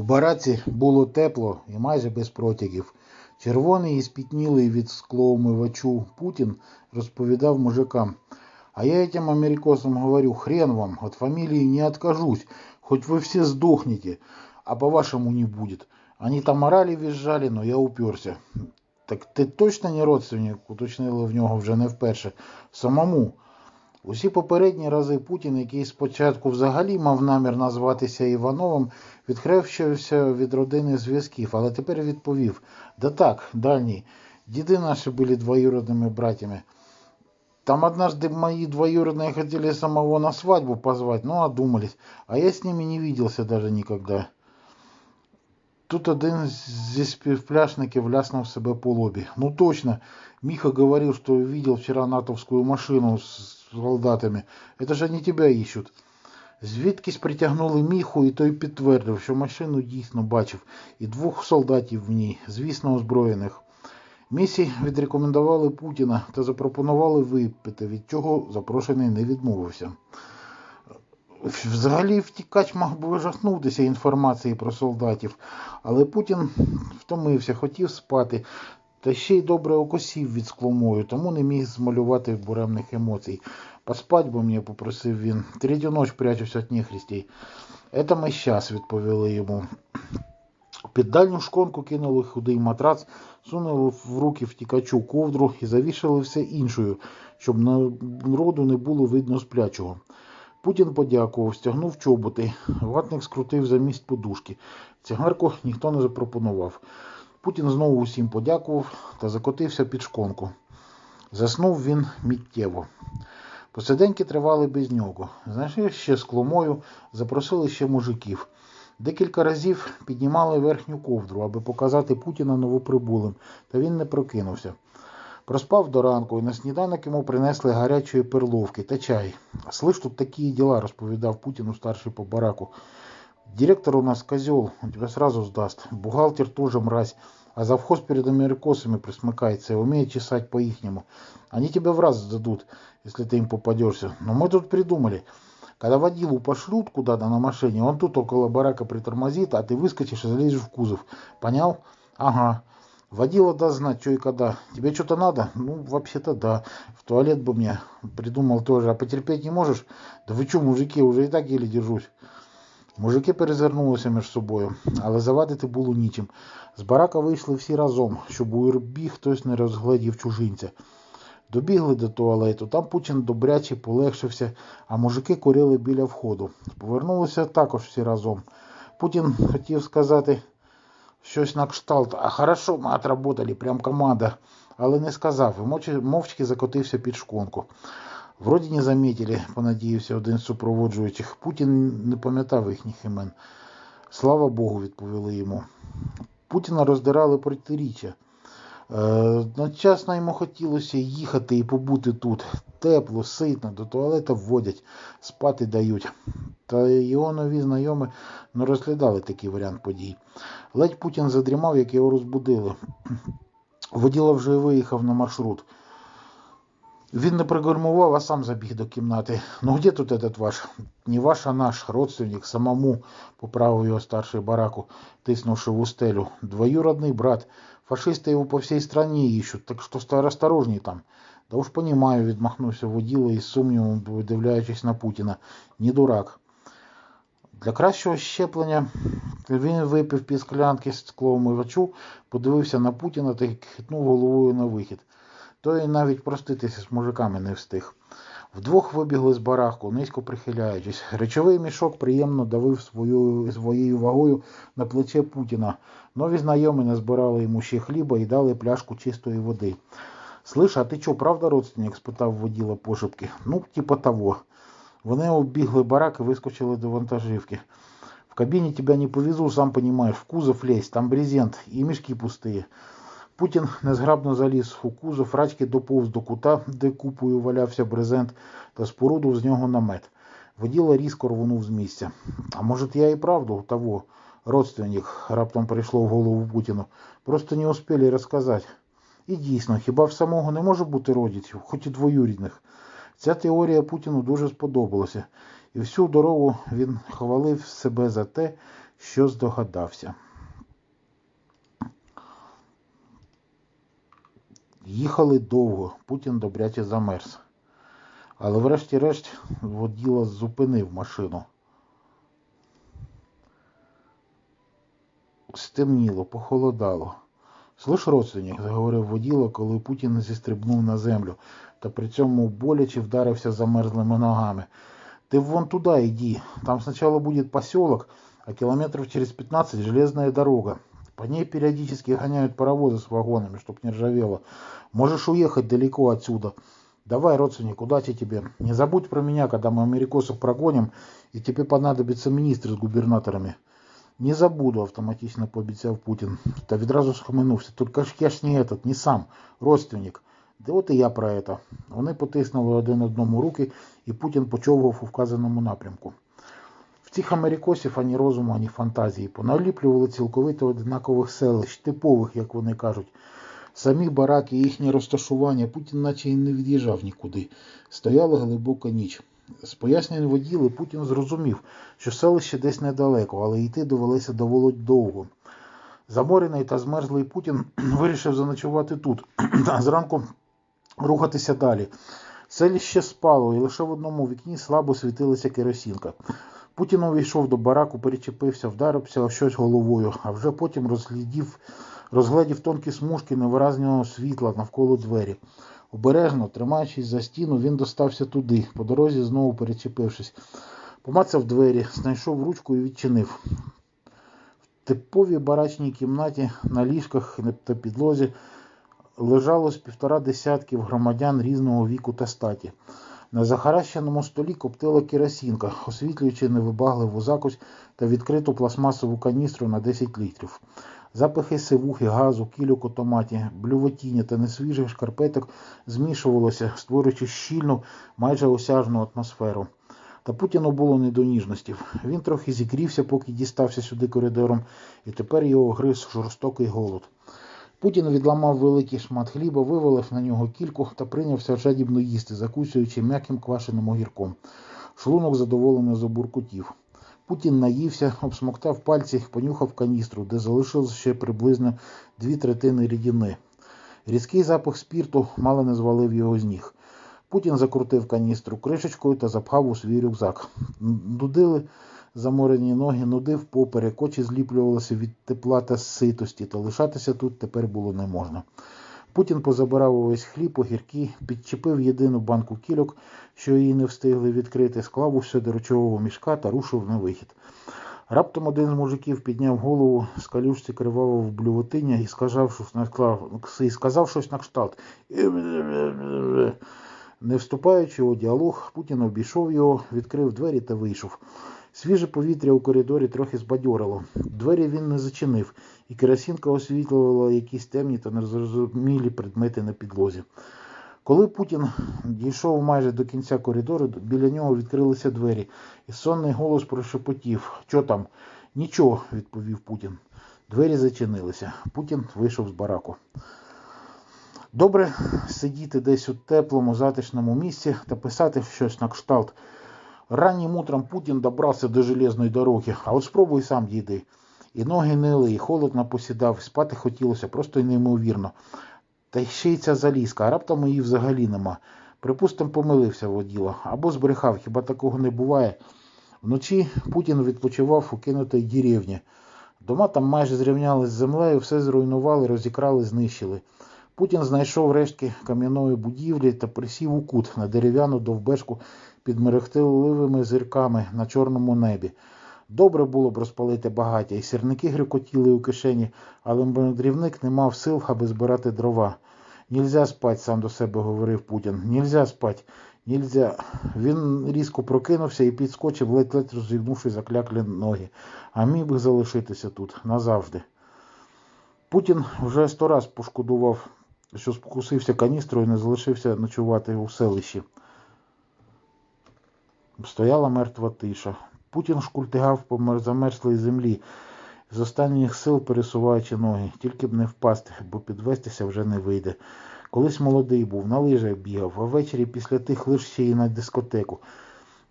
У бараці було тепло і майже без протягів. Червоний і спітнілий від склоумивачу Путін розповідав мужикам. А я этим америкосам говорю, хрен вам, от фамилии не откажусь, хоть вы все сдохнете, а по-вашему не будет. Они там орали, визжали, но я уперся. Так ти точно не родственник, уточнили в нього вже не вперше. Самому. Усі попередні рази Путін, який спочатку взагалі мав намір назватися Івановим, відхрещився від родини зв'язків, але тепер відповів: Да так, дальній, діди наші були двоюродними братьями. Там однажды мои двоюродные хотели самого на свадьбу позвать, но одумались, а я с ними не виделся даже никогда. Тут один зі співпляшників ляснув себе по лобі. Ну точно, Миха говорил, что видел вчера натовскую машину с солдатами. Это же они тебя ищут. Звідкись притягнули міху, і той підтвердив, що машину дійсно бачив, і двох солдатів в ній, звісно, озброєних. Місі відрекомендували Путіна та запропонували випити, від чого запрошений не відмовився. Взагалі втікач мав би жахнутися інформації про солдатів, але Путін втомився, хотів спати, та ще й добре окосів від скломою, тому не міг змалювати буремних емоцій. Поспать би мені, попросив він. Третю ніч прячусь від нехрістей. Это ми щас, відповіли йому. Під дальню шконку кинули худий матрац, сунули в руки втікачу ковдру і завішали все іншою, щоб народу не було видно сплячого. Путін подякував, стягнув чоботи. Ватник скрутив замість подушки. Цигарку ніхто не запропонував. Путін знову усім подякував та закотився під шконку. Заснув він миттєво. Посиденьки тривали без нього. Знайшли ще скломою, запросили ще мужиків. Декілька разів піднімали верхню ковдру, аби показати Путіна новоприбулим, та він не прокинувся. Проспав до ранку, і на сніданок йому принесли гарячої перловки та чай. Слиш, тут такі діла, розповідав Путіну старший по бараку. Директор у нас козел, он тебя сразу сдаст. Бухгалтер тоже мразь, а завхоз перед америкосами присмыкается и умеет чесать по-ихнему. Они тебя в раз сдадут, если ты им попадешься. Но мы тут придумали. Когда водилу пошлют куда-то на машине, он тут около барака притормозит, а ты выскочишь и залезешь в кузов. Понял? Ага. Водила даст знать, что и когда. Тебе что-то надо? Ну, вообще-то да. В туалет бы мне придумал тоже. А потерпеть не можешь? Да вы что, мужики, уже и так еле держусь. Мужики перезирнулися між собою, але завадити було нічим. З барака вийшли всі разом, щоб у юрбі хтось не розгледів чужинця. Добігли до туалету, там Путін добряче полегшився, а мужики курили біля входу. Повернулися також всі разом. Путін хотів сказати щось на кшталт, а хорошо, ми отработали, прям команда, але не сказав і мовчки- закотився під шконку. Вроді не замітили, понадіявся один з супроводжуючих. Путін не пам'ятав їхніх імен. Слава Богу, відповіли йому. Путіна роздирали протиріччя. Одночасно йому хотілося їхати і побути тут. Тепло, ситно, до туалета вводять, спати дають. Та його нові знайомі не розглядали такий варіант подій. Ледь Путін задрімав, як його розбудили. Воділа вже виїхав на маршрут. Він не пригальмував, а сам забіг до кімнати. Ну где тут этот ваш? Не ваш, а наш родственник, самому, поправив його старший бараку, тиснувши в устелю. Двоюродний брат. Фашисты его по всей стране ищут, так что осторожней там. Да уж понимаю, відмахнувся воділа із сумнівом, видивляючись на Путіна. Не дурак. Для кращого щеплення він випив пів склянки склоумивачу, подивився на Путіна та хитнув головою на вихід. Той навіть проститися з мужиками не встиг. Вдвох вибігли з барахку, низько прихиляючись. Речовий мішок приємно давив свою, своєю вагою на плече Путіна. Нові знайомі назбирали йому ще хліба і дали пляшку чистої води. Слиш, а ти чо, правда, родственник? спитав воділа пошепки. Ну, типа того. Вони оббігли барак і вискочили до вантажівки. В кабине тебя не повезу, сам понимаешь, в кузов лезь, там брезент и мешки пустые. Путін незграбно заліз у кузов, рачки доповз до кута, де купою валявся брезент, та спорудив з нього намет. Воділа різко рвонув з місця. А може, я і правду того, родственник, раптом прийшло в голову Путіну. Просто не успіли розказати. І дійсно, хіба в самого не може бути родичів, хоч і двоюрідних. Ця теорія Путіну дуже сподобалася, і всю дорогу він хвалив себе за те, що здогадався. Їхали довго, Путін добряче замерз. Але врешті-решт воділа зупинив машину. Стемніло, похолодало. Слиш, родственник, заговорив воділо, коли Путін зістрибнув на землю, та при цьому боляче вдарився замерзлими ногами. Ты вон туда иди. Там сначала будет поселок, а километров через 15 железная дорога. По ней периодически гоняют паровозы с вагонами, чтоб не ржавело. Можешь уехать далеко отсюда. Давай, родственник, удачи тебе. Не забудь про меня, когда мы америкосов прогоним, и тебе понадобятся министры с губернаторами. Не забуду, автоматично пообіцяв Путін. Та відразу схаменувся. Только ж я ж не этот, не сам, родственник. Де от і я про это. Вони потиснули один одному руки, і Путін почовгав у вказаному напрямку. В цих америкосів ані розуму, ані фантазії поналіплювали цілковито одинакових селищ, типових, як вони кажуть. Самі бараки, їхнє розташування, Путін наче й не від'їжджав нікуди. Стояла глибока ніч. З пояснень воділи Путін зрозумів, що селище десь недалеко, але йти довелося доволі довго. Заморений та змерзлий Путін вирішив заночувати тут, а зранку рухатися далі. Селище спало, і лише в одному вікні слабо світилася керосінка. Путін увійшов до бараку, перечепився, вдарився щось головою, а вже потім розглядів, розглядів тонкі смужки невиразного світла навколо двері. Обережно, тримаючись за стіну, він достався туди, по дорозі знову перечепившись. Помацав двері, знайшов ручку і відчинив. В типовій барачній кімнаті на ліжках та підлозі лежало з півтора десятків громадян різного віку та статі. На захаращеному столі коптила керосінка, освітлюючи невибагливу закусь та відкриту пластмасову каністру на 10 літрів. Запахи сивухи, газу, кільок у томаті, блювотіння та несвіжих шкарпеток змішувалося, створюючи щільну, майже осяжну атмосферу. Та Путіну було не до ніжностів. Він трохи зігрівся, поки дістався сюди коридором, і тепер його гриз жорстокий голод. Путін відламав великий шмат хліба, вивалив на нього кільку та прийнявся жадібно їсти, закусуючи м'яким квашеним огірком. Шлунок задоволено забуркутів. Путін наївся, обсмоктав пальці, понюхав каністру, де залишилось ще приблизно дві третини рідини. Різкий запах спірту мало не звалив його з ніг. Путін закрутив каністру кришечкою та запхав у свій рюкзак. Дудили заморені ноги, нудив поперек, очі зліплювалися від тепла та ситості, та лишатися тут тепер було не можна. Путін позабирав увесь хліб, огірки, підчепив єдину банку кільок, що її не встигли відкрити, склав усе до речового мішка та рушив на вихід. Раптом один з мужиків підняв голову з калюшці кривавого блювотиння і сказав щось на і сказав щось на кшталт. Не вступаючи у діалог, Путін обійшов його, відкрив двері та вийшов. Свіже повітря у коридорі трохи збадьорило. Двері він не зачинив, і керосинка освітлювала якісь темні та незрозумілі предмети на підлозі. Коли Путін дійшов майже до кінця коридору, біля нього відкрилися двері, і сонний голос прошепотів. Що там? Нічого, відповів Путін. Двері зачинилися. Путін вийшов з бараку. Добре сидіти десь у теплому, затишному місці та писати щось на кшталт. Раннім утром Путін добрався до железної дороги, а от спробуй сам дійди. І ноги нили, і холодно посідав, спати хотілося просто неймовірно. Та ще й ця залізка, а раптом її взагалі нема. Припустимо, помилився воділа або збрехав, хіба такого не буває. Вночі Путін відпочивав у кинутій деревні. Дома там майже зрівняли з землею, все зруйнували, розікрали, знищили. Путін знайшов рештки кам'яної будівлі та присів у кут на дерев'яну довбешку під мерехтливими зірками на чорному небі. Добре було б розпалити багаття, і сірники грюкотіли у кишені, але мандрівник не мав сил, аби збирати дрова. Нільзя спать, сам до себе говорив Путін. Нільзя спать, нільзя. Він різко прокинувся і підскочив, ледь-ледь розігнувши закляклі ноги, а міг би залишитися тут назавжди. Путін вже сто раз пошкодував, що спокусився каністрою і не залишився ночувати у селищі. Стояла мертва тиша. Путін шкультигав по замерзлій землі, з останніх сил пересуваючи ноги, тільки б не впасти, бо підвестися вже не вийде. Колись молодий був, на лижах бігав, а ввечері після тих лиш ще й на дискотеку.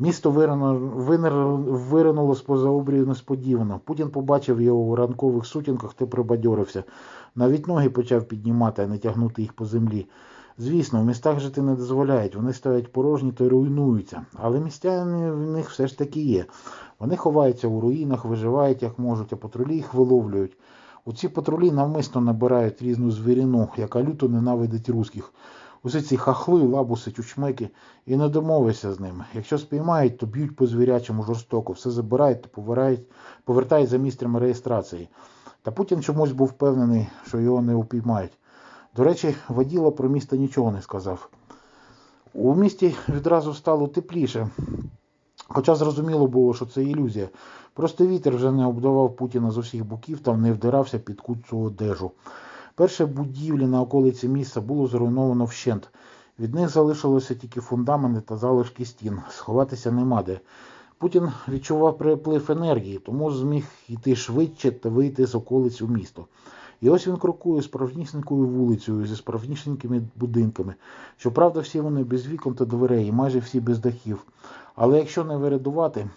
Місто виринуло з-поза обрію несподівано. Путін побачив його у ранкових сутінках та прибадьорився. Навіть ноги почав піднімати, а не тягнути їх по землі. Звісно, в містах жити не дозволяють, вони стоять порожні та руйнуються. Але містяни в них все ж таки є. Вони ховаються у руїнах, виживають як можуть, а патрулі їх виловлюють. У ці патрулі навмисно набирають різну звірину, яка люто ненавидить руських. Усе ці хахли, лабуси, чучмеки, і не домовишся з ними. Якщо спіймають, то б'ють по звірячому жорстоко, все забирають та повертають, повертають за місцями реєстрації. Та Путін чомусь був впевнений, що його не упіймають. До речі, воділа про місто нічого не сказав. У місті відразу стало тепліше, хоча зрозуміло було, що це ілюзія. Просто вітер вже не обдавав Путіна з усіх боків та не вдирався під куцу одежу. Перше будівлі на околиці міста було зруйновано вщент. Від них залишилося тільки фундаменти та залишки стін. Сховатися нема де. Путін відчував приплив енергії, тому зміг йти швидше та вийти з околиць у місто. І ось він крокує справжнісінькою вулицею зі справжнісінькими будинками. Щоправда, всі вони без вікон та дверей, і майже всі без дахів. Але якщо не вирядувати,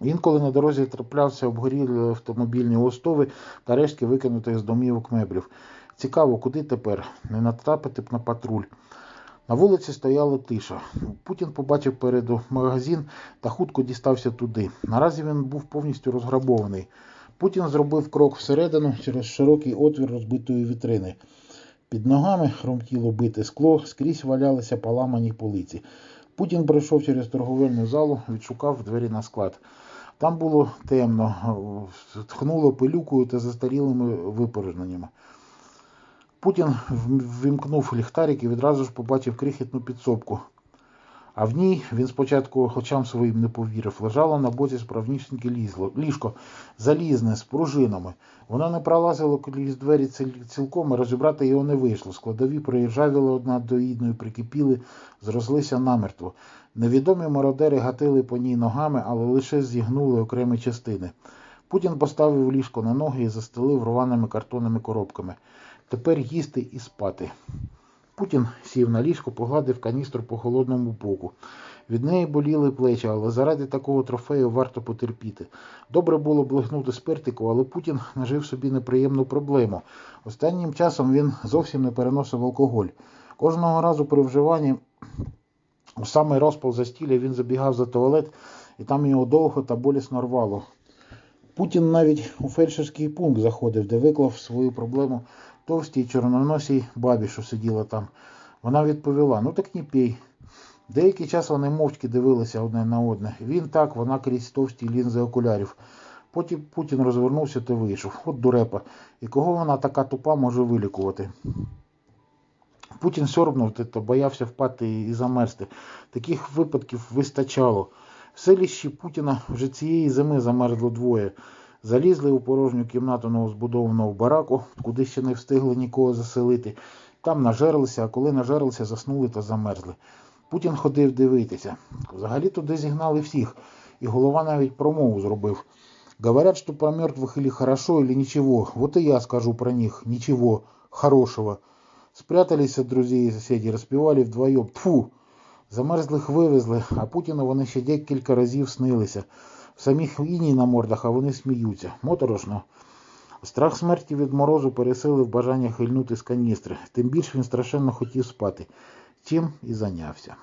інколи на дорозі траплявся обгорілі автомобільні остови та рештки викинутих з домівок меблів. Цікаво, куди тепер? Не натрапити б на патруль. На вулиці стояла тиша. Путін побачив переду магазин та хутко дістався туди. Наразі він був повністю розграбований. Путін зробив крок всередину через широкий отвір розбитої вітрини. Під ногами хромтіло бите скло, скрізь валялися поламані полиці. Путін пройшов через торговельну залу, відшукав двері на склад. Там було темно, тхнуло пилюкою та застарілими випорожненнями. Путін ввімкнув ліхтарик і відразу ж побачив крихітну підсобку. А в ній він спочатку очам своїм не повірив. Лежало на боці справнісіньке лізло- ліжко, залізне, з пружинами. Воно не пролазило крізь двері цілком, і розібрати його не вийшло. Складові проїжджавіли одна до ідної, прикипіли, зрослися намертво. Невідомі мародери гатили по ній ногами, але лише зігнули окремі частини. Путін поставив ліжко на ноги і застелив рваними картонними коробками. Тепер їсти і спати. Путін сів на ліжко, погладив каністру по холодному боку. Від неї боліли плечі, але заради такого трофею варто потерпіти. Добре було б легнути спиртику, але Путін нажив собі неприємну проблему. Останнім часом він зовсім не переносив алкоголь. Кожного разу при вживанні у самий розпал застілля він забігав за туалет, і там його довго та болісно рвало. Путін навіть у фельдшерський пункт заходив, де виклав свою проблему товстій чорноносій бабі, що сиділа там. Вона відповіла: ну так не пій. Деякий час вони мовчки дивилися одне на одне. Він так, вона крізь товсті лінзи окулярів. Потім Путін розвернувся та вийшов. От дурепа. І кого вона така тупа може вилікувати? Путін сьорбнув та боявся впати і замерзти. Таких випадків вистачало. В селищі Путіна вже цієї зими замерзло двоє. Залізли у порожню кімнату новозбудованого бараку, куди ще не встигли нікого заселити. Там нажерлися, а коли нажерлися, заснули та замерзли. Путін ходив дивитися. Взагалі туди зігнали всіх, і голова навіть промову зробив. Говорят, что про мертвых или хорошо, или ничего. Вот и я скажу про них. Ничего хорошего. Спрятались от друзей и соседей, распівали вдвоем. Тфу! Замерзлих вивезли, а Путіну вони ще декілька разів снилися. Самих іній на мордах, а вони сміються. Моторошно. Страх смерті від морозу пересилив бажання хильнути з каністри. Тим більше він страшенно хотів спати. Чим і зайнявся.